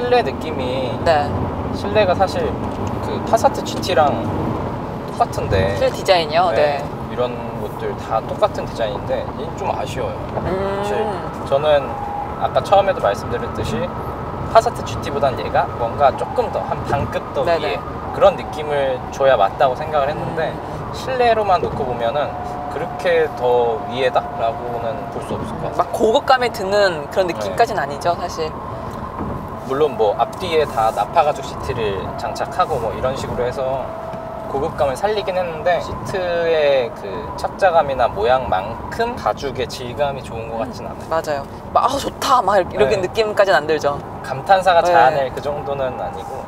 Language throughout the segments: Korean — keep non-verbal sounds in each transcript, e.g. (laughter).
실내 느낌이 네. 실내가 사실 그 파사트 GT랑 똑같은데 실내 디자인이요. 네. 이런 것들 다 똑같은 디자인인데 이게 좀 아쉬워요. 사실 음. 저는 아까 처음에도 말씀드렸듯이 파사트 GT보단 얘가 뭔가 조금 더 한 반급 더 네네. 위에 그런 느낌을 줘야 맞다고 생각을 했는데 음. 실내로만 놓고 보면은 그렇게 더 위에다라고는 볼 수 없을 것 같아요. 막 고급감이 드는 그런 네. 느낌까지는 아니죠, 사실. 물론 뭐 앞뒤에 다 나파 가죽 시트를 장착하고 뭐 이런 식으로 해서 고급감을 살리긴 했는데 시트의 그 착자감이나 모양만큼 가죽의 질감이 좋은 것 같진 않아요. 맞아요. 막, 아, 좋다. 막 이렇게 네. 느낌까지는 안 들죠. 감탄사가 네. 자아낼 그 정도는 아니고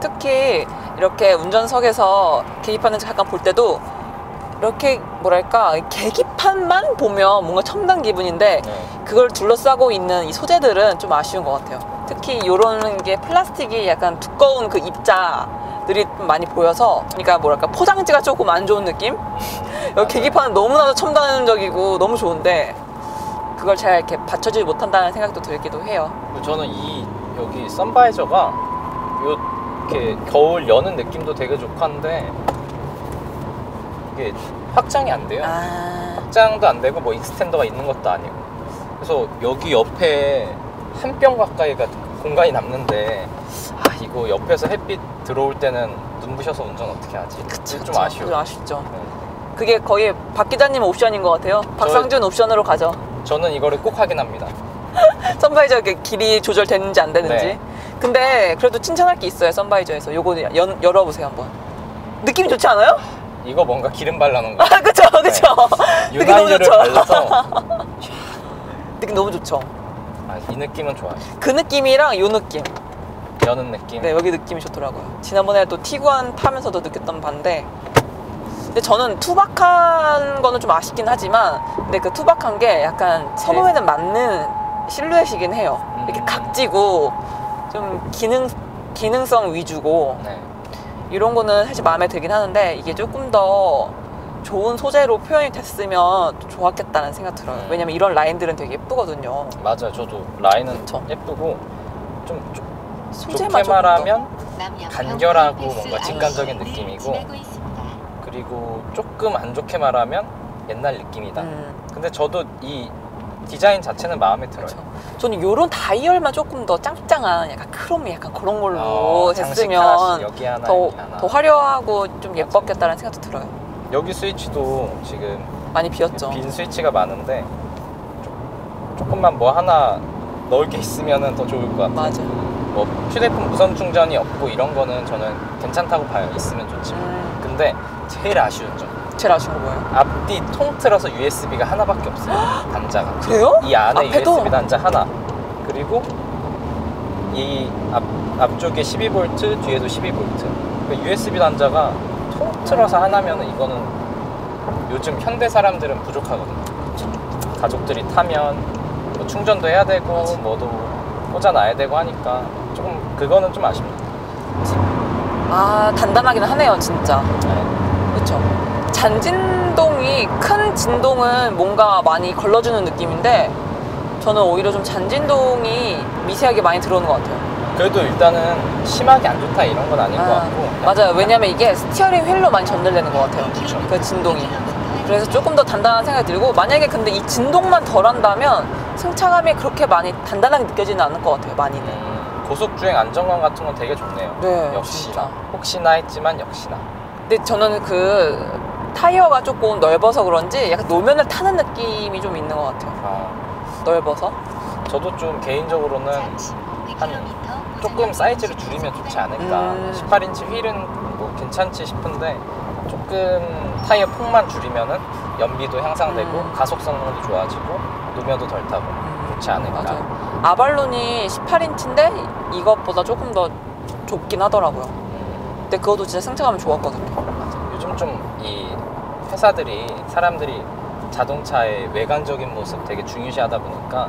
특히 이렇게 운전석에서 계기판을 잠깐 볼 때도 이렇게 뭐랄까 계기판만 보면 뭔가 첨단 기분인데 네. 그걸 둘러싸고 있는 이 소재들은 좀 아쉬운 것 같아요. 특히 이런 게 플라스틱이 약간 두꺼운 그 입자들이 좀 많이 보여서 그러니까 뭐랄까 포장지가 조금 안 좋은 느낌? (laughs) 여기 계기판은 너무나도 첨단적이고 너무 좋은데 그걸 잘 이렇게 받쳐주지 못한다는 생각도 들기도 해요. 저는 이 여기 선바이저가 이렇게 겨울 여는 느낌도 되게 좋고 한데 이게 확장이 안 돼요. 아, 확장도 안 되고 뭐 익스텐더가 있는 것도 아니고 그래서 여기 옆에 한 뼘 가까이가 공간이 남는데 아 이거 옆에서 햇빛 들어올 때는 눈부셔서 운전 어떻게 하지? 그게 좀 그쵸. 아쉬워. 좀 아쉽죠. 네. 그게 거의 박 기자님 옵션인 것 같아요. 박상준 옵션으로 가죠. 저는 이거를 꼭 확인합니다. (laughs) 선바이저 길이 조절되는지 안 되는지. 네. 근데 그래도 칭찬할 게 있어요. 선바이저에서. 요거 연- 열어보세요 한번. 느낌이 좋지 않아요? 이거 뭔가 기름 발라놓은 거. (laughs) 아 그쵸 그쵸. (laughs) 느낌 너무 유난유를 좋죠. 발라서 느낌 너무 좋죠. 아, 이 느낌은 좋아요. 그 느낌이랑 요 느낌. 여는 느낌. 네 여기 느낌이 좋더라고요. 지난번에 또 티구안 타면서도 느꼈던 반데. 근데 저는 투박한 거는 좀 아쉽긴 하지만 근데 그 투박한 게 약간 선호에는 맞는 실루엣이긴 해요. 이렇게 음. 각지고 좀 기능 기능성 위주고 네. 이런 거는 사실 마음에 들긴 하는데 이게 조금 더 좋은 소재로 표현이 됐으면 또 좋았겠다는 생각 들어요. 음. 왜냐면 이런 라인들은 되게 예쁘거든요. 맞아요. 저도 라인은 그쵸. 예쁘고 좀 좋- 소재만 좋게. 말하면 간결하고 뭔가 직관적인 느낌이고 그리고 조금 안 좋게 말하면 옛날 느낌이다. 음, 근데 저도 이 디자인 자체는 마음에 들어요. 그렇죠. 저는 이런 다이얼만 조금 더 짱짱한 약간 크롬 약간 그런 걸로 어, 장식 했으면 하나씩 하나 더. 더 화려하고 좀 예뻤겠다는 생각도 들어요. 여기 스위치도 지금 많이 비었죠. 빈 스위치가 많은데 조- 조금만 뭐 하나 넣을 게 있으면 더 좋을 것 같아요. 맞아. 뭐 휴대폰 무선 충전이 없고 이런 거는 저는 괜찮다고 봐요. 있으면 좋지. 음, 근데 제일 아쉬운 점 제일 아쉬운 거 뭐예요? 앞뒤 통틀어서 USB가 하나밖에 없어요. 단자가. 그래요? 이 안에 앞에도? USB 단자 하나. 그리고 이 앞, 앞쪽에 12V, 뒤에도 12V. 그러니까 USB 단자가 통틀어서 하나면 이거는 요즘 현대 사람들은 부족하거든요. 가족들이 타면 뭐 충전도 해야 되고 맞아. 뭐도 꽂아놔야 되고 하니까 조금 그거는 좀 아쉽니다. 아 단단하긴 하네요 진짜. 네. 그렇죠. 잔진동이 큰 진동은 뭔가 많이 걸러주는 느낌인데 저는 오히려 좀 잔진동이 미세하게 많이 들어오는 것 같아요. 그래도 일단은 심하게 안 좋다 이런 건 아닌 것 아, 같고 맞아요. 왜냐면 이게 스티어링 휠로 많이 전달되는 것 같아요. 그쵸. 그 진동이. 그래서 조금 더 단단한 생각이 들고 만약에 근데 이 진동만 덜 한다면 승차감이 그렇게 많이 단단하게 느껴지는 않을 것 같아요. 많이는. 음, 고속주행 안정감 같은 건 되게 좋네요. 네, 역시 진짜. 혹시나 했지만 역시나. 근데 저는 그 타이어가 조금 넓어서 그런지 약간 노면을 타는 느낌이 좀 있는 것 같아요. 어, 넓어서. 저도 좀 개인적으로는 한 조금 사이즈를 줄이면 좋지 않을까. 음. 18인치 휠은 뭐 괜찮지 싶은데 조금 타이어 폭만 줄이면은 연비도 향상되고 음. 가속 성능도 좋아지고 노면도 덜 타고 좋지 않을까. 맞아요. 아발론이 18인치인데 이것보다 조금 더 좁긴 하더라고요. 음, 근데 그것도 진짜 승차감이 좋았거든요. 맞아. 요즘 좀 이 회사들이 사람들이 자동차의 외관적인 모습 되게 중요시하다 보니까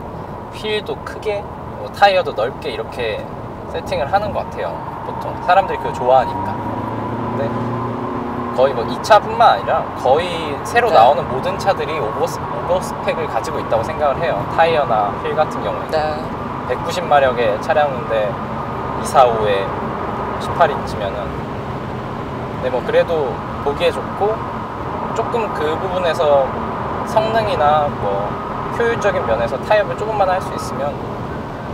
휠도 크게 뭐 타이어도 넓게 이렇게 세팅을 하는 것 같아요. 보통 사람들이 그걸 좋아하니까. 근데 거의 뭐 2차뿐만 아니라 거의 새로 네. 나오는 모든 차들이 오버, 오버 스펙을 가지고 있다고 생각을 해요. 타이어나 휠 같은 경우에. 네. 190마력의 차량인데 245에 18인치면은 근데 뭐 그래도 보기에 좋고 조금 그 부분에서 성능이나 뭐 효율적인 면에서 타협을 조금만 할 수 있으면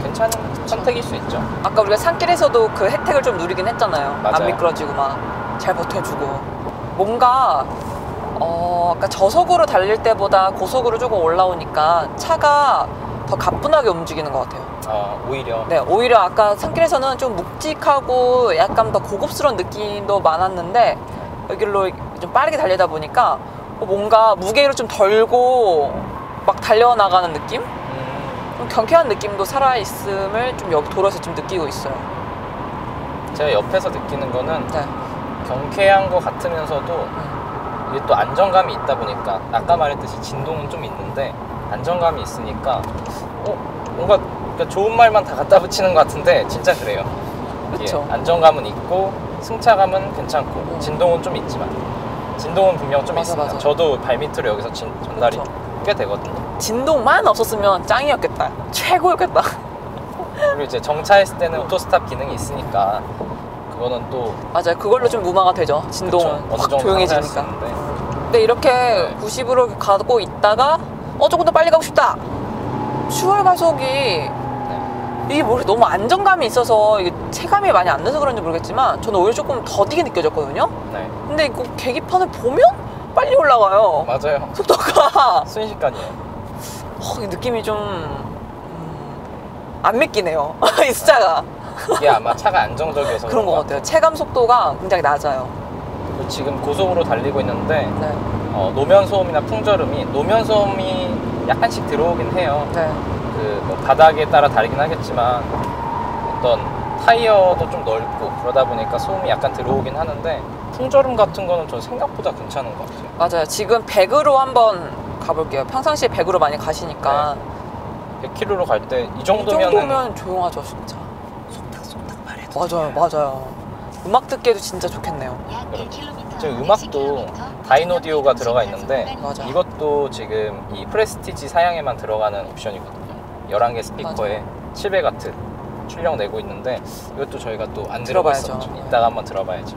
괜찮은 선택일 수 있죠. 아까 우리가 산길에서도 그 혜택을 좀 누리긴 했잖아요. 안 맞아요. 미끄러지고 막 잘 버텨주고. 뭔가 어, 아까 저속으로 달릴 때보다 고속으로 조금 올라오니까 차가 더 가뿐하게 움직이는 것 같아요. 어, 오히려 네, 오히려 아까 산길에서는 좀 묵직하고 약간 더 고급스러운 느낌도 많았는데 여기로 좀 빠르게 달리다 보니까 어, 뭔가 무게로 좀 덜고 막 달려나가는 느낌? 경쾌한 느낌도 살아있음을 좀 여기 도로에서 좀 느끼고 있어요. 제가 옆에서 느끼는 거는 네. 경쾌한 것 같으면서도 음. 이게 또 안정감이 있다 보니까 아까 말했듯이 진동은 좀 있는데 안정감이 있으니까 어 뭔가 그러니까 좋은 말만 다 갖다 붙이는 것 같은데 진짜 그래요. 그쵸. 안정감은 있고 승차감은 괜찮고 음. 진동은 좀 있지만 진동은 분명 좀 맞아, 있습니다. 맞아. 저도 발밑으로 여기서 진, 전달이 그쵸. 꽤 되거든요. 진동만 없었으면 짱이었겠다. 최고였겠다. 그리고 이제 정차했을 때는 오토스탑 기능이 있으니까 그거는 또 맞아요. 그걸로 좀 무마가 되죠. 그쵸, 진동은 어느 확 조용해지니까. 근데 이렇게 네. 90으로 가고 있다가 어 조금 더 빨리 가고 싶다. 10월 가속이 네. 이게 뭐 너무 안정감이 있어서 이게 체감이 많이 안 돼서 그런지 모르겠지만 저는 오히려 조금 더디게 느껴졌거든요. 네 근데 이거 계기판을 보면 빨리 올라가요. 맞아요. 속도가 (laughs) 순식간이에요. 어, 이 느낌이 좀 음, 안 믿기네요. (laughs) 이 숫자가 이게 아마 차가 안정적이어서 그런 것 같아요. 체감 속도가 굉장히 낮아요. 그리고 지금 고속으로 달리고 있는데 네, 어, 노면 소음이나 풍절음이 노면 소음이 약간씩 들어오긴 해요. 네, 그뭐 바닥에 따라 다르긴 하겠지만 어떤 타이어도 좀 넓고 그러다 보니까 소음이 약간 들어오긴 하는데 풍절음 같은 거는 저 생각보다 괜찮은 것 같아요. 맞아요. 지금 100으로 한번 가볼게요. 평상시에 100으로 많이 가시니까 100km로 갈 때이이 정도면은 정도면 조용하죠, 진짜. 속닥속닥 말해도 맞아요, 맞아요. 음악 듣기에도 진짜 좋겠네요. 지금 음악도 다이노디오가 들어가 있는데 맞아. 이것도 지금 이 프레스티지 사양에만 들어가는 옵션이거든요. 11개 스피커에 700와트 출력 내고 있는데 이것도 저희가 또 안. 들어봤었죠. 이따가 한번 들어봐야죠.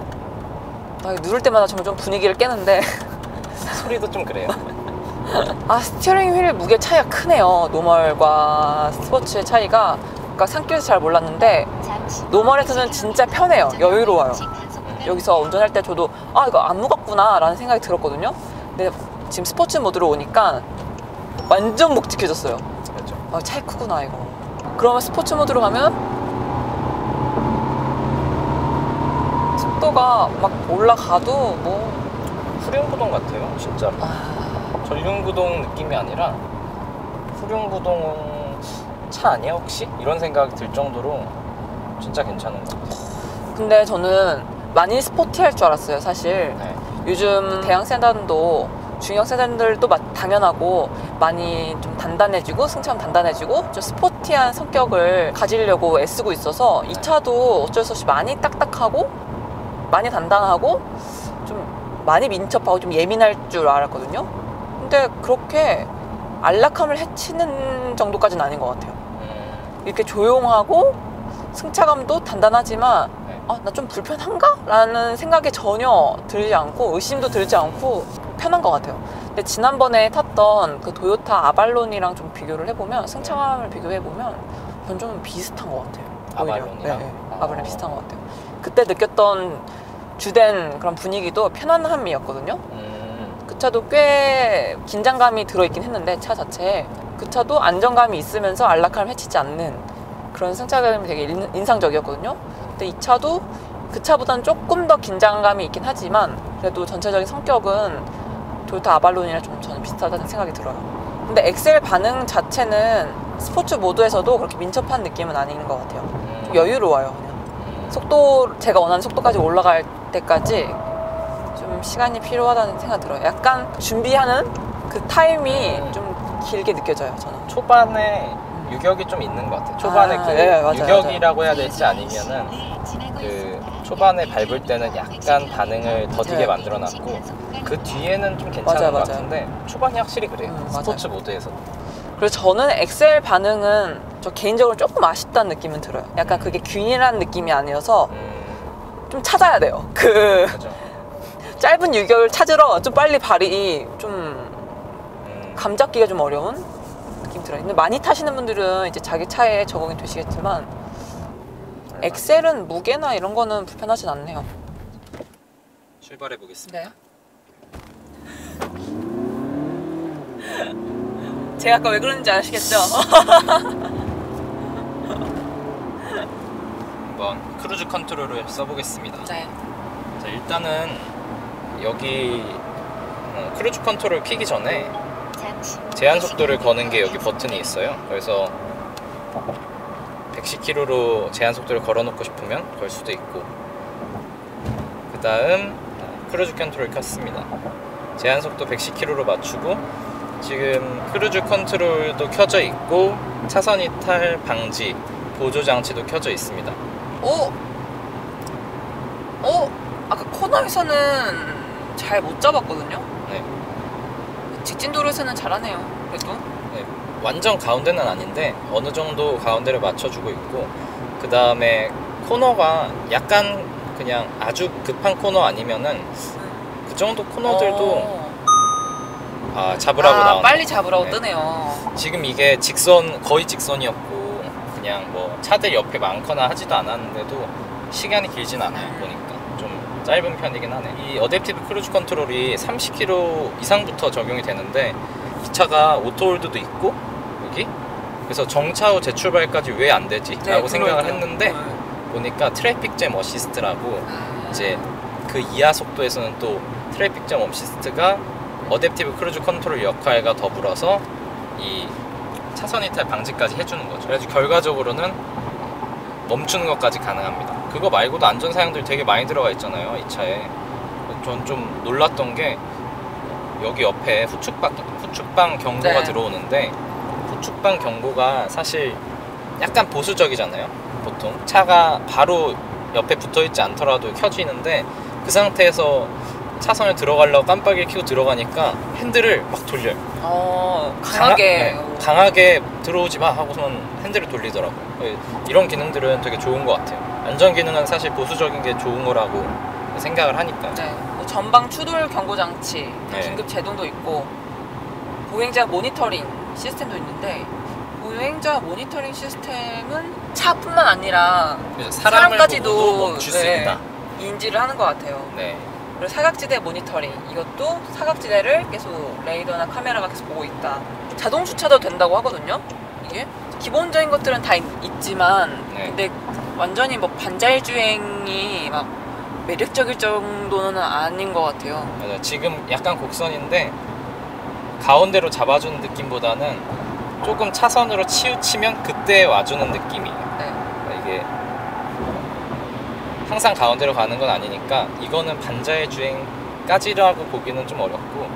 나 이거 누를 때마다 정말 좀 분위기를 깨는데 (laughs) 소리도 좀 그래요. 아 스티어링 휠 무게 차이가 크네요. 노멀과 스포츠의 차이가 아까 산길에서 잘 몰랐는데 노멀에서는 진짜 편해요. 여유로워요. 여기서 운전할 때 저도 아 이거 안 무겁구나 라는 생각이 들었거든요. 근데 지금 스포츠 모드로 오니까 완전 묵직해졌어요. 그렇죠. 아, 차이 크구나 이거. 그러면 스포츠 모드로 가면 속도가 막 올라가도 뭐 후륜구동 같아요. 진짜로. 아, 전륜구동 느낌이 아니라 후륜구동 차 아니야 혹시? 이런 생각이 들 정도로 진짜 괜찮은 것 같아요. 근데 저는 많이 스포티할 줄 알았어요 사실. 네. 요즘 대형 세단도 중형 세단들도 마- 당연하고 많이 좀 단단해지고 승차감 단단해지고 좀 스포티한 성격을 가지려고 애쓰고 있어서 이 네. 차도 어쩔 수 없이 많이 딱딱하고 많이 단단하고 좀 많이 민첩하고 좀 예민할 줄 알았거든요. 근데 그렇게 안락함을 해치는 정도까지는 아닌 것 같아요. 음, 이렇게 조용하고 승차감도 단단하지만 네. 아, 나 좀 불편한가? 라는 생각이 전혀 들지 않고 의심도 들지 않고 편한 것 같아요. 지난번에 탔던 그 도요타 아발론이랑 좀 비교를 해보면 승차감을 비교해보면 전 좀 비슷한 것 같아요. 아발론이랑? 네, 네. 아. 아발론 비슷한 것 같아요. 그때 느꼈던 주된 그런 분위기도 편안함이었거든요. 음, 그 차도 꽤 긴장감이 들어있긴 했는데 차 자체에 그 차도 안정감이 있으면서 안락함을 해치지 않는 그런 승차감이 되게 인- 인상적이었거든요. 근데 이 차도 그 차보다는 조금 더 긴장감이 있긴 하지만 그래도 전체적인 성격은 도요타 아발론이랑 좀 저는 비슷하다는 생각이 들어요. 근데 엑셀 반응 자체는 스포츠 모드에서도 그렇게 민첩한 느낌은 아닌 것 같아요. 음, 좀 여유로워요. 그냥. 음, 속도 제가 원하는 속도까지 올라갈 때까지 좀 시간이 필요하다는 생각 들어요. 약간 준비하는 그 타임이 음. 좀 길게 느껴져요. 저는. 초반에 유격이 좀 있는 것 같아요. 초반에 아, 그 예, 맞아요, 유격이라고 해야 될지 아니면은 그 초반에 밟을 때는 약간 반응을 더디게 네. 만들어놨고 그 뒤에는 좀 괜찮은 맞아요, 것 맞아요. 같은데 초반이 확실히 그래요. 음, 맞아요. 스포츠 모드에서. 그래서 저는 엑셀 반응은 저 개인적으로 조금 아쉽다는 느낌은 들어요. 약간 그게 균일한 느낌이 아니어서 음, 좀 찾아야 돼요. 그 그죠. (laughs) 짧은 유격을 찾으러 좀 빨리 발이 좀 음, 감 잡기가 좀 어려운 느낌 들어요. 근데 많이 타시는 분들은 이제 자기 차에 적응이 되시겠지만 엑셀은 무게나 이런 거는 불편하진 않네요. 출발해 보겠습니다. 네. 제가 아까 왜 그러는지 아시겠죠? (laughs) 한번 크루즈 컨트롤을 써보겠습니다. 네. 자, 일단은 여기 어, 크루즈 컨트롤 키기 전에 제한 속도를 거는 게 여기 버튼이 있어요. 그래서 110km로 제한 속도를 걸어놓고 싶으면 걸 수도 있고 그 다음 크루즈 컨트롤 켰습니다. 제한 속도 110km로 맞추고 지금 크루즈 컨트롤도 켜져 있고 차선 이탈 방지 보조 장치도 켜져 있습니다. 오! 오! 아까 코너에서는 잘 못 잡았거든요? 네. 직진 도로에서는 잘하네요. 그래도. 네, 완전 가운데는 아닌데 어느 정도 가운데를 맞춰주고 있고 그 다음에 코너가 약간 그냥 아주 급한 코너 아니면은 그 정도 코너들도 어. 아 잡으라고 아, 나오네. 빨리 잡으라고 네. 뜨네요. 지금 이게 직선 거의 직선이었고 그냥 뭐 차들 옆에 많거나 하지도 않았는데도 시간이 길진 않아요 보니까 좀 짧은 편이긴 하네. 이 어댑티브 크루즈 컨트롤이 30km 이상부터 적용이 되는데 이 차가 오토홀드도 있고 그래서 정차 후 재출발까지 왜 안 되지? 네, 라고 생각을 그러니까요. 했는데 네. 보니까 트래픽 잼 어시스트라고 아. 이제 그 이하 속도에서는 또 트래픽 잼 어시스트가 어댑티브 크루즈 컨트롤 역할과 더불어서 이 차선 이탈 방지까지 해주는 거죠. 그래서 결과적으로는 멈추는 것까지 가능합니다. 그거 말고도 안전 사양들 되게 많이 들어가 있잖아요, 이 차에. 전 좀 놀랐던 게 여기 옆에 후축방 후축방 경고가 네. 들어오는데 후 축방 경고가 사실 약간 보수적이잖아요. 보통 차가 바로 옆에 붙어 있지 않더라도 켜지는데 그 상태에서 차선을 들어가려고 깜빡이를 켜고 들어가니까 핸들을 막 돌려요. 어, 강하- 강하게. 네, 강하게 들어오지 마 하고선 핸들을 돌리더라고. 요 이런 기능들은 되게 좋은 것 같아요. 안전 기능은 사실 보수적인 게 좋은 거라고 생각을 하니까. 네. 뭐 전방 추돌 경고 장치, 네. 긴급 제동도 있고 보행자 모니터링 시스템도 있는데 보행자 모니터링 시스템은 차뿐만 아니라 사람까지도 네. 인지를 하는 것 같아요. 네. 그리고 사각지대 모니터링 이것도 사각지대를 계속 레이더나 카메라가 계속 보고 있다. 자동 주차도 된다고 하거든요. 이게 기본적인 것들은 다 있, 지만 네. 근데 완전히 뭐 반자율 주행이 막 매력적일 정도는 아닌 것 같아요. 맞아요. 지금 약간 곡선인데 가운데로 잡아주는 느낌보다는 조금 차선으로 치우치면 그때 와주는 느낌이에요. 네. 그러니까 이게 항상 가운데로 가는 건 아니니까 이거는 반자의 주행까지라고 보기는 좀 어렵고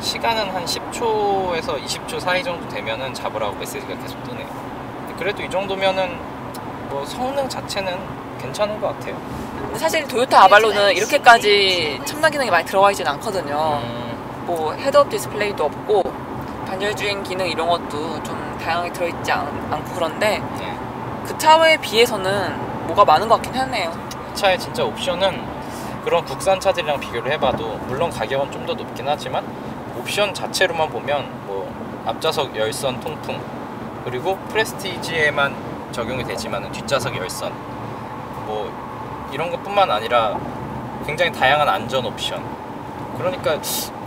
시간은 한 10초에서 20초 사이 정도 되면은 잡으라고 메시지가 계속 뜨네요. 그래도 이 정도면은 뭐 성능 자체는 괜찮은 것 같아요. 사실 도요타 아발로는 이렇게까지 첨단 기능이 많이 들어가 있진 않거든요. 음, 뭐 헤드업 디스플레이도 없고 반자율 주행 기능 이런 것도 좀 다양하게 들어있지 않, 않고 그런데 네. 그 차에 비해서는 뭐가 많은 것 같긴 하네요. 이 차의 진짜 옵션은 그런 국산 차들이랑 비교를 해봐도 물론 가격은 좀 더 높긴 하지만 옵션 자체로만 보면 뭐 앞좌석 열선 통풍 그리고 프레스티지에만 적용이 되지만 뒷좌석 열선 뭐 이런 것뿐만 아니라 굉장히 다양한 안전 옵션 그러니까 이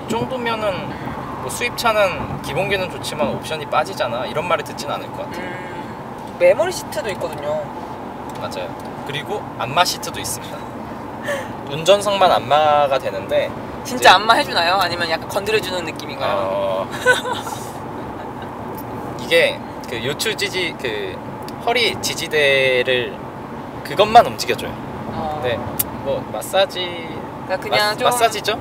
정도면은 뭐 수입차는 기본기는 좋지만 옵션이 빠지잖아 이런 말을 듣진 않을 것 같아요 음, 메모리 시트도 있거든요. 맞아요. 그리고 안마 시트도 있습니다. 운전석만 안마가 되는데 진짜 이제- 안마 해주나요? 아니면 약간 건드려주는 느낌인가요? 어... 이게 그 요추 지지 그 허리 지지대를 그것만 움직여줘요. 어, 네, 뭐 마사지 그러니까 그냥 마, 좀 마사지죠?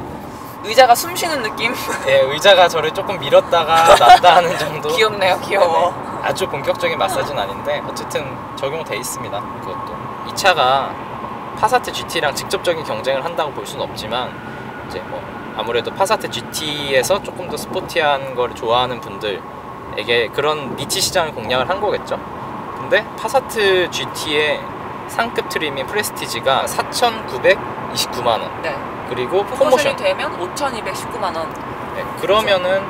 의자가 숨 쉬는 느낌? (laughs) 예, 의자가 저를 조금 밀었다가 놨다 하는 정도. (laughs) 귀엽네요, 귀여워. 아주 본격적인 마사지는 아닌데 어쨌든 적용돼 있습니다. 그것도 이 차가 파사트 GT랑 직접적인 경쟁을 한다고 볼 수는 없지만 이제 뭐 아무래도 파사트 GT에서 조금 더 스포티한 걸 좋아하는 분들에게 그런 니치 시장을 공략을 한 거겠죠. 근데 파사트 GT의 상급 트림인 프레스티지가 4,929만 원. 네. 그리고 프로모션이 포모션. 되면 5,219만 원. 네, 그러면은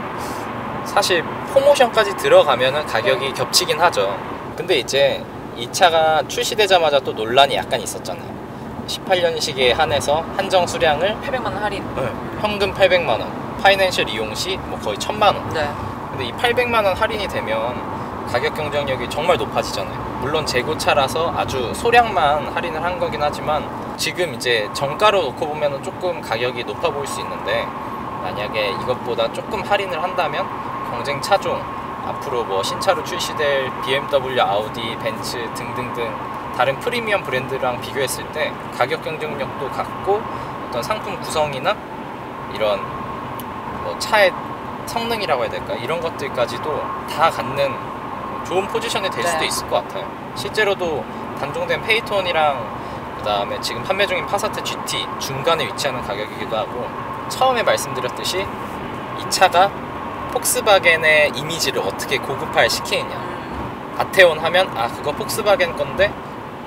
사실 포모션까지 들어가면은 가격이 겹치긴 하죠. 근데 이제 이 차가 출시되자마자 또 논란이 약간 있었잖아요. 18년식에 한해서 한정 수량을 800만 원 할인. 현금 800만 원, 파이낸셜 이용 시 뭐 거의 1000만 원. 네. 근데 이 800만 원 할인이 되면 가격 경쟁력이 정말 높아지잖아요. 물론 재고차라서 아주 소량만 할인을 한 거긴 하지만 지금 이제 정가로 놓고 보면 조금 가격이 높아 보일 수 있는데 만약에 이것보다 조금 할인을 한다면 경쟁 차종 앞으로 뭐 신차로 출시될 BMW, 아우디, 벤츠 등등등 다른 프리미엄 브랜드랑 비교했을 때 가격 경쟁력도 같고 어떤 상품 구성이나 이런 뭐 차의 성능이라고 해야 될까? 이런 것들까지도 다 갖는 좋은 포지션이 될 수도 네. 있을 것 같아요. 실제로도 단종된 페이톤이랑 그다음에 지금 판매 중인 파사트 GT 중간에 위치하는 가격이기도 하고 처음에 말씀드렸듯이 이 차가 폭스바겐의 이미지를 어떻게 고급화 시키느냐 음, 아테온 하면 아 그거 폭스바겐 건데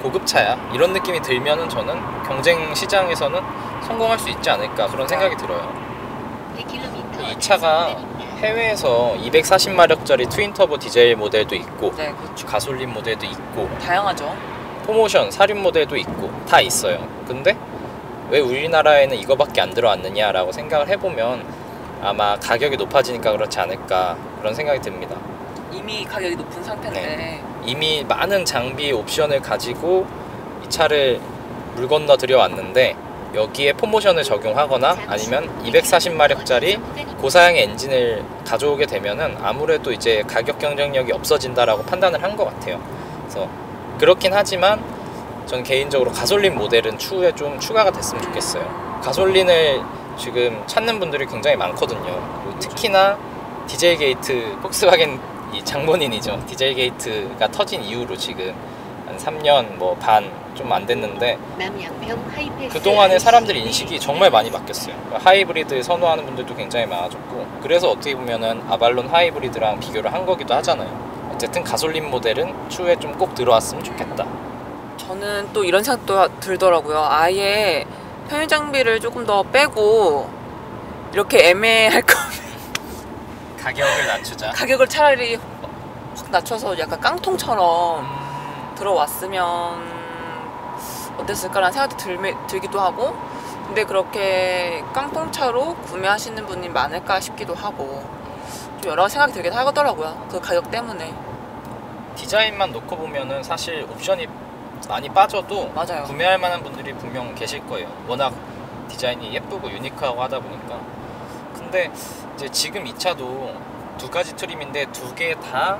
고급차야 이런 느낌이 들면은 저는 경쟁 시장에서는 성공할 수 있지 않을까 그런 생각이 들어요. 이 차가 해외에서 240마력짜리 트윈터보 디젤 모델도 있고 네, 그렇죠. 가솔린 모델도 있고 다양하죠. 포모션 사륜 모델도 있고 다 있어요. 근데 왜 우리나라에는 이거밖에 안 들어왔느냐라고 생각을 해보면 아마 가격이 높아지니까 그렇지 않을까 그런 생각이 듭니다. 이미 가격이 높은 상태인데 네. 이미 많은 장비 옵션을 가지고 이 차를 물 건너 들여왔는데 여기에 포모션을 적용하거나 아니면 240마력짜리 고사양의 엔진을 가져오게 되면은 아무래도 이제 가격 경쟁력이 없어진다라고 판단을 한 것 같아요. 그래서 그렇긴 하지만 전 개인적으로 가솔린 모델은 추후에 좀 추가가 됐으면 좋겠어요. 가솔린을 지금 찾는 분들이 굉장히 많거든요. 그리고 특히나 디젤 게이트 폭스바겐 이 장본인이죠. 디젤 게이트가 터진 이후로 지금 한 3년 뭐 반 좀 안 됐는데 그 동안에 사람들 인식이 정말 많이 바뀌었어요. 그러니까 하이브리드 선호하는 분들도 굉장히 많아졌고 그래서 어떻게 보면은 아발론 하이브리드랑 비교를 한 거기도 하잖아요. 어쨌든 가솔린 모델은 추후에 좀 꼭 들어왔으면 좋겠다. 저는 또 이런 생각도 들더라고요. 아예 편의 장비를 조금 더 빼고 이렇게 애매할 거면 가격을 낮추자. 가격을 차라리 확 낮춰서 약간 깡통처럼 음, 들어왔으면 어땠을까라는 생각도 들, 들기도 하고 근데 그렇게 깡통차로 구매하시는 분이 많을까 싶기도 하고 좀 여러 생각이 들긴 하더라고요 그 가격 때문에 디자인만 놓고 보면은 사실 옵션이 많이 빠져도 맞아요 구매할 만한 분들이 분명 계실 거예요. 워낙 디자인이 예쁘고 유니크하고 하다 보니까. 근데 이제 지금 이 차도 두 가지 트림인데 두 개 다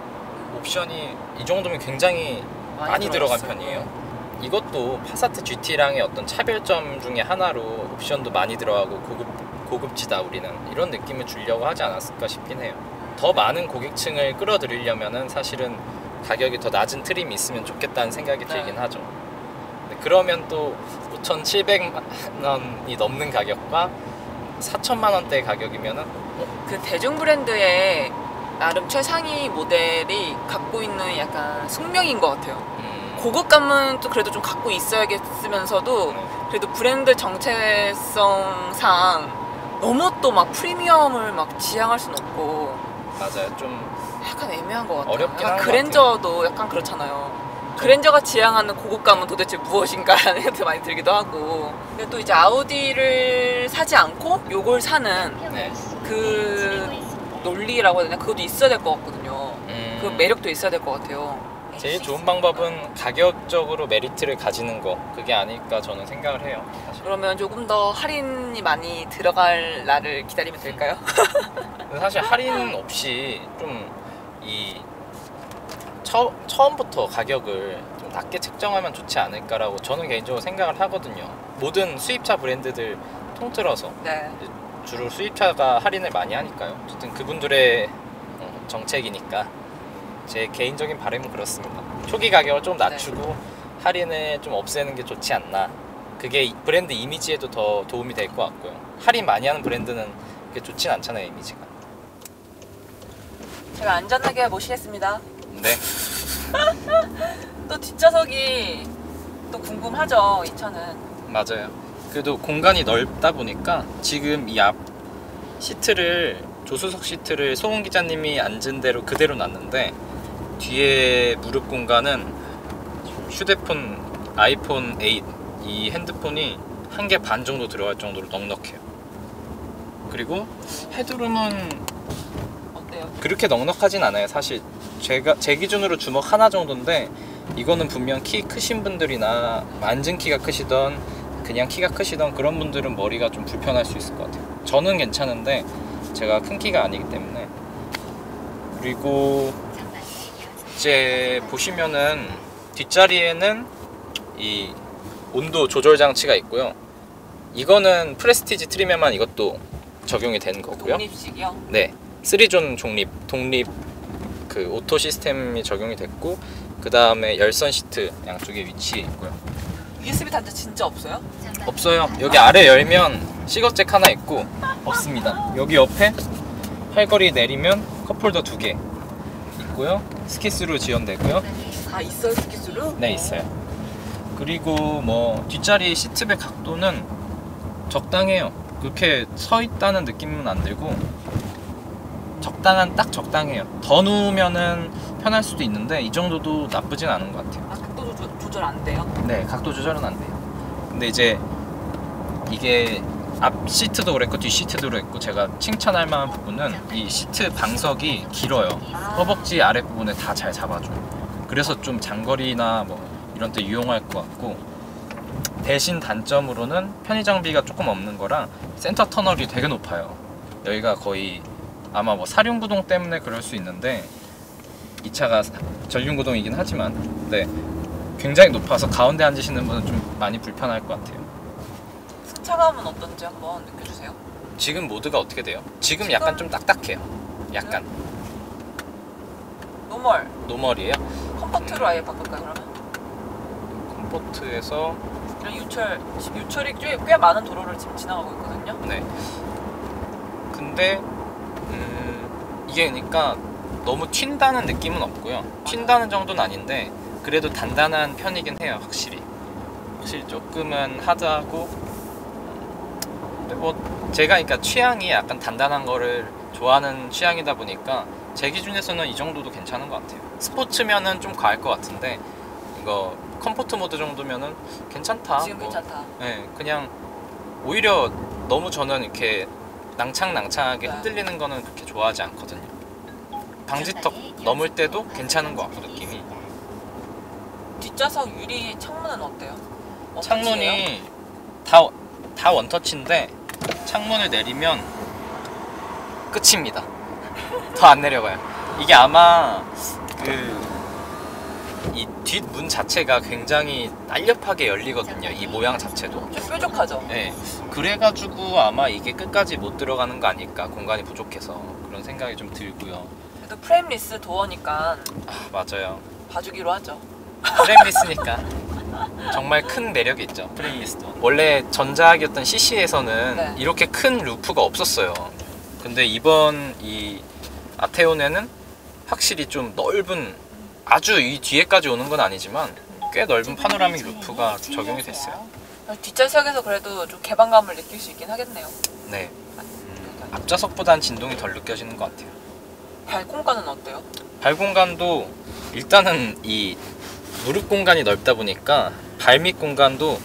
옵션이 이 정도면 굉장히 많이 들어간 들어갔어요. 편이에요. 이것도 파사트 GT랑의 어떤 차별점 중에 하나로 옵션도 많이 들어가고 고급 고급지다 우리는 이런 느낌을 주려고 하지 않았을까 싶긴 해요. 더 많은 고객층을 끌어들이려면은 사실은 가격이 더 낮은 트림이 있으면 좋겠다는 생각이 들긴 네. 하죠. 그러면 또 5,700만 원이 넘는 가격과 4천만 원대 가격이면은 그 대중 브랜드의 나름 최상위 모델이 갖고 있는 약간 숙명인 것 같아요 음, 고급감은 또 그래도 좀 갖고 있어야겠으면서도 네. 그래도 브랜드 정체성상 너무 또 막 프리미엄을 막 지향할 순 없고 맞아요. 좀 약간 애매한 것 같아요. 어렵긴 약간 그랜저도 약간 그렇잖아요. 그랜저가 지향하는 고급감은 도대체 무엇인가라는 (laughs) 생각이 많이 들기도 하고. 근데 또 이제 아우디를 사지 않고 요걸 사는 네. 그 논리라고 해야 되나? 그것도 있어야 될 것 같거든요. 음, 그 매력도 있어야 될 것 같아요. 제일 좋은 방법은 가격적으로 메리트를 가지는 거 그게 아닐까 저는 생각을 해요. 사실. 그러면 조금 더 할인이 많이 들어갈 날을 기다리면 될까요? 근데 사실 할인 없이 좀 이 처음부터 가격을 좀 낮게 책정하면 좋지 않을까라고 저는 개인적으로 생각을 하거든요. 모든 수입차 브랜드들 통틀어서 네. 주로 수입차가 할인을 많이 하니까요. 어쨌든 그분들의 어, 정책이니까 제 개인적인 바람은 그렇습니다. 초기 가격을 좀 낮추고 할인을 좀 없애는 게 좋지 않나. 그게 이- 브랜드 이미지에도 더 도움이 될 것 같고요. 할인 많이 하는 브랜드는 그게 좋진 않잖아요, 이미지가. 제가 안전하게 모시겠습니다. 네. (laughs) 또 뒷좌석이 또 궁금하죠 이 차는 맞아요. 그래도 공간이 넓다 보니까 지금 이 앞 시트를 조수석 시트를 송은 기자님이 앉은 대로 그대로 놨는데 뒤에 무릎 공간은 휴대폰 아이폰 8 이 핸드폰이 한 개 반 정도 들어갈 정도로 넉넉해요. 그리고 헤드룸은 어때요? 그렇게 넉넉하진 않아요. 사실 제가 제 기준으로 주먹 하나 정도인데 이거는 분명 키 크신 분들이나 앉은 키가 크시던 그냥 키가 크시던 그런 분들은 머리가 좀 불편할 수 있을 것 같아요. 저는 괜찮은데 제가 큰 키가 아니기 때문에 그리고 이제 보시면은 뒷자리에는 이 온도 조절 장치가 있고요. 이거는 프레스티지 트림에만 이것도 적용이 된 거고요. 독립식이요? 네, 3존 독립 독립 그 오토 시스템이 적용이 됐고 그 다음에 열선 시트 양쪽에 위치해 있고요. USB 단자 진짜 없어요? 없어요. 여기 아래 열면 시거잭 하나 있고 없습니다. 여기 옆에 팔걸이 내리면 컵홀더 두 개 있고요. 스키스로 지원되고요. 다 있어요 스키스로? 네 있어요. 그리고 뭐 뒷자리 시트백 각도는 적당해요. 그렇게 서 있다는 느낌은 안 들고 적당한 딱 적당해요. 더 누우면은 편할 수도 있는데 이 정도도 나쁘진 않은 것 같아요. 조절, 안 돼요? 네, 각도 조절은 안 돼요. 근데 이제 이게 앞 시트도 그랬고 뒷 시트도 그랬고 제가 칭찬할 만한 부분은 이 시트 방석이 길어요. 허벅지 아랫 부분에 다 잘 잡아줘요. 그래서 좀 장거리나 뭐 이런 데 유용할 것 같고 대신 단점으로는 편의 장비가 조금 없는 거랑 센터 터널이 되게 높아요. 여기가 거의 아마 뭐 사륜구동 때문에 그럴 수 있는데 이 차가 사- 전륜구동이긴 하지만 네 굉장히 높아서 가운데 앉으시는 분은 좀 많이 불편할 것 같아요. 승차감은 어떤지 한번 느껴주세요 지금 모드가 어떻게 돼요? 지금 약간 좀 딱딱해요. 약간 노멀 노멀이에요. 컴포트로 아예 바꿀까요 그러면? 컴포트에서 이런 유철 지금 유철이 꽤, 꽤 많은 도로를 지금 지나가고 있거든요 네. 근데 음, 이게 그러니까 너무 튄다는 느낌은 없고요. 튄다는 정도는 아닌데 그래도 단단한 편이긴 해요, 확실히. 확실히 조금은 하드하고 근데 뭐 제가 그러니까 취향이 약간 단단한 거를 좋아하는 취향이다 보니까 제 기준에서는 이 정도도 괜찮은 것 같아요. 스포츠면은 좀 과할 것 같은데 이거 컴포트 모드 정도면은 괜찮다. 지금 뭐. 괜찮다 네, 그냥 오히려 너무 저는 이렇게 낭창낭창하게 네. 흔들리는 거는 그렇게 좋아하지 않거든요. 방지턱 넘을 때도 괜찮은 것 같고 느낌이. 뒷좌석 유리 창문은 어때요? 창문이 다, 다 원터치인데 창문을 내리면 끝입니다. (laughs) 더 안 내려가요. 이게 아마 그 이 뒷문 자체가 굉장히 날렵하게 열리거든요. 이 모양 자체도. 좀 뾰족하죠? 네, 그래가지고 아마 이게 끝까지 못 들어가는 거 아닐까 공간이 부족해서 그런 생각이 좀 들고요. 그래도 프레임리스 도어니까 아 맞아요. 봐주기로 하죠 프레임리스니까 정말 큰 매력이 있죠. 프레임리스도 원래 전작이었던 CC에서는 네. 이렇게 큰 루프가 없었어요. 근데 이번 이 아테온에는 확실히 좀 넓은 아주 이 뒤에까지 오는 건 아니지만 꽤 넓은 파노라믹 루프가 적용이 됐어요. 뒷좌석에서 그래도 좀 개방감을 느낄 수 있긴 하겠네요 네. 음, 앞좌석보단 진동이 덜 느껴지는 것 같아요. 발공간은 어때요? 발 공간도 일단은 이 무릎 공간이 넓다 보니까 발밑 공간도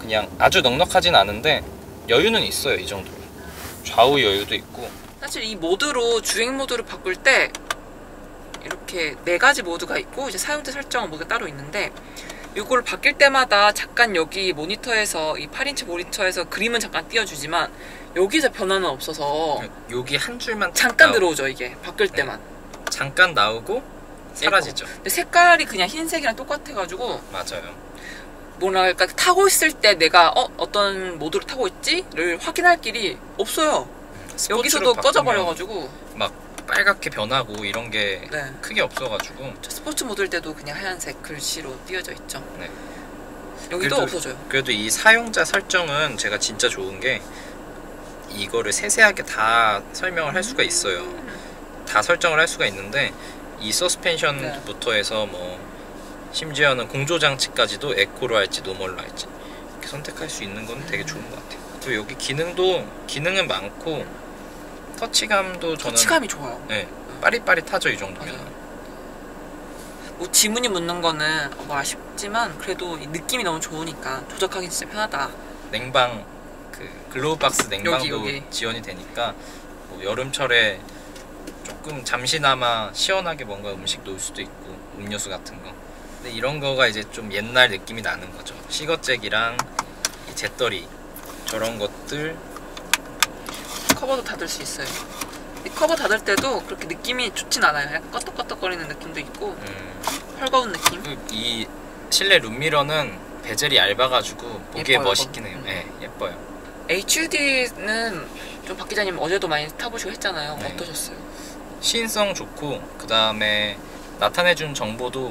그냥 아주 넉넉하진 않은데 여유는 있어요 이 정도. 좌우 여유도 있고. 사실 이 모드로 주행 모드를 바꿀 때 이렇게 네 가지 모드가 있고 이제 사용자 설정 모드가 따로 있는데 이걸 바뀔 때마다 잠깐 여기 모니터에서 이 8인치 모니터에서 그림은 잠깐 띄워주지만 여기서 변화는 없어서 여기 한 줄만 잠깐 나오- 들어오죠 이게. 바꿀 네. 때만. 잠깐 나오고 사라지죠 근데 색깔이 그냥 흰색이랑 똑같아가지고 맞아요 뭐랄까 타고 있을 때 내가 어 어떤 모드로 타고 있지를 확인할 길이 없어요 여기서도 꺼져버려가지고 막 빨갛게 변하고 이런 게 네. 크게 없어가지고 저 스포츠 모드일 때도 그냥 하얀색 글씨로 띄어져 있죠. 네. 여기도 그래도- 없어져요. 그래도 이 사용자 설정은 제가 진짜 좋은 게 이거를 세세하게 다 설명을 할 수가 있어요. 다 설정을 할 수가 있는데 이 서스펜션부터 해서 뭐 심지어는 공조 장치까지도 에코로 할지 노멀로 할지 이렇게 선택할 수 있는 건 되게 좋은 것 같아요. 그리고 여기 기능도 기능은 많고 터치감도 저는 터치감이 좋아요. 네, 빠릿빠릿하죠 이 정도면. 맞아요. 뭐 지문이 묻는 거는 뭐 아쉽지만 그래도 이 느낌이 너무 좋으니까 조작하기 진짜 편하다. 냉방 그 글로우 박스 냉방도 여기, 여기. 지원이 되니까 뭐 여름철에 조금 잠시나마 시원하게 뭔가 음식 놓을 수도 있고 음료수 같은 거. 근데 이런 거가 이제 좀 옛날 느낌이 나는 거죠. 시거잭이랑 이 잿더리 저런 것들 커버도 닫을 수 있어요. 이 커버 닫을 때도 그렇게 느낌이 좋진 않아요. 약간 껐덕껐덕거리는 느낌도 있고 음, 헐거운 느낌. 그이 실내 룸미러는 베젤이 얇아가지고 보기에 예뻐요, 멋있긴 해요. 음. 네, 예뻐요. HUD는 좀 박 기자님 어제도 많이 타보시고 했잖아요. 네. 어떠셨어요? 시인성 좋고 그 다음에 나타내준 정보도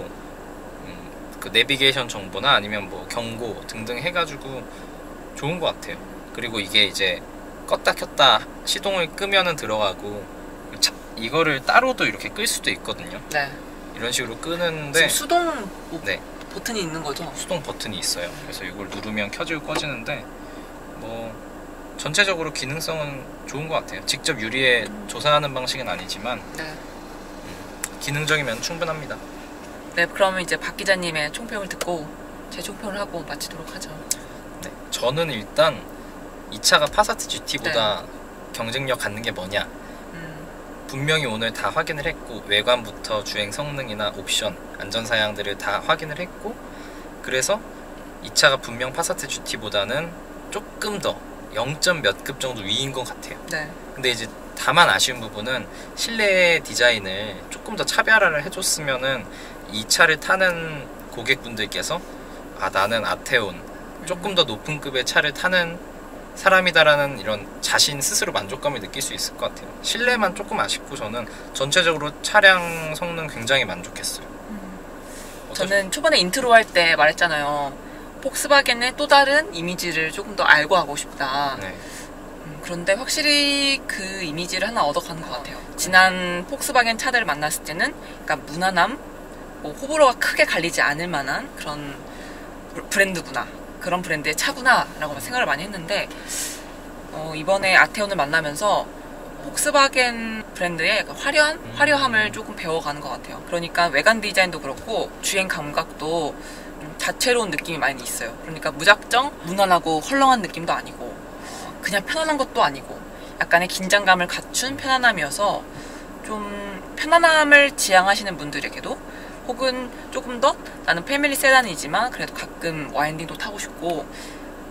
음, 그 내비게이션 정보나 아니면 뭐 경고 등등 해가지고 좋은 것 같아요. 그리고 이게 이제 껐다 켰다 시동을 끄면은 들어가고 차- 이거를 따로도 이렇게 끌 수도 있거든요. 네. 이런 식으로 끄는데 수동 뭐네 버튼이 있는 거죠? 수동 버튼이 있어요. 그래서 이걸 누르면 켜지고 꺼지는데 뭐 전체적으로 기능성은 좋은 것 같아요. 직접 유리에 조사하는 방식은 아니지만 네. 기능적이면 충분합니다. 네, 그러면 이제 박 기자님의 총평을 듣고 제 총평을 하고 마치도록 하죠. 네, 저는 일단 이 차가 파사트 GT보다 네. 경쟁력 갖는 게 뭐냐 음, 분명히 오늘 다 확인을 했고 외관부터 주행 성능이나 옵션 안전 사양들을 다 확인을 했고 그래서 이 차가 분명 파사트 GT보다는 조금 더 0. 몇급 정도 위인 것 같아요. 네. 근데 이제 다만 아쉬운 부분은 실내 디자인을 조금 더 차별화를 해줬으면은 이 차를 타는 고객분들께서 아 나는 아테온 조금 더 높은 급의 차를 타는 사람이다라는 이런 자신 스스로 만족감을 느낄 수 있을 것 같아요. 실내만 조금 아쉽고 저는 전체적으로 차량 성능 굉장히 만족했어요. 어떠- 저는 초반에 인트로 할 때 말했잖아요. 폭스바겐의 또 다른 이미지를 조금 더 알고 하고 싶다. 네, 음, 그런데 확실히 그 이미지를 하나 얻어가는 것 같아요. 지난 폭스바겐 차들을 만났을 때는 그러니까 무난함, 뭐 호불호가 크게 갈리지 않을 만한 그런 브- 브랜드구나. 그런 브랜드의 차구나라고 생각을 많이 했는데 어, 이번에 아테온을 만나면서 폭스바겐 브랜드의 화려한 음. 화려함을 조금 배워가는 것 같아요. 그러니까 외관 디자인도 그렇고 주행 감각도 좀 다채로운 느낌이 많이 있어요. 그러니까 무작정 무난하고 헐렁한 느낌도 아니고 그냥 편안한 것도 아니고 약간의 긴장감을 갖춘 편안함이어서 좀 편안함을 지향하시는 분들에게도 혹은 조금 더 나는 패밀리 세단이지만 그래도 가끔 와인딩도 타고 싶고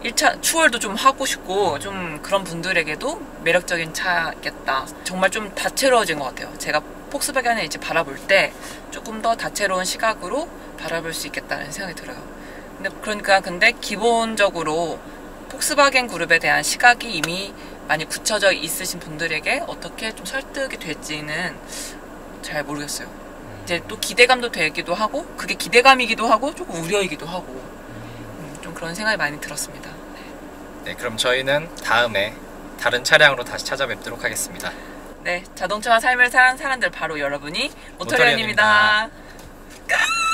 1차 추월도 좀 하고 싶고 좀 그런 분들에게도 매력적인 차겠다. 정말 좀 다채로워진 것 같아요. 제가 폭스바겐을 이제 바라볼 때 조금 더 다채로운 시각으로 바라볼 수 있겠다는 생각이 들어요. 근데 그러니까 근데 기본적으로 폭스바겐 그룹에 대한 시각이 이미 많이 굳혀져 있으신 분들에게 어떻게 좀 설득이 될지는 잘 모르겠어요. 이제 또 기대감도 되기도 하고 그게 기대감이기도 하고 조금 우려이기도 하고 음, 좀 그런 생각이 많이 들었습니다. 네, 그럼 저희는 다음에 다른 차량으로 다시 찾아뵙도록 하겠습니다. 네, 자동차와 삶을 사는 사람들 바로 여러분이 모터리언입니다. 모터리언입니다.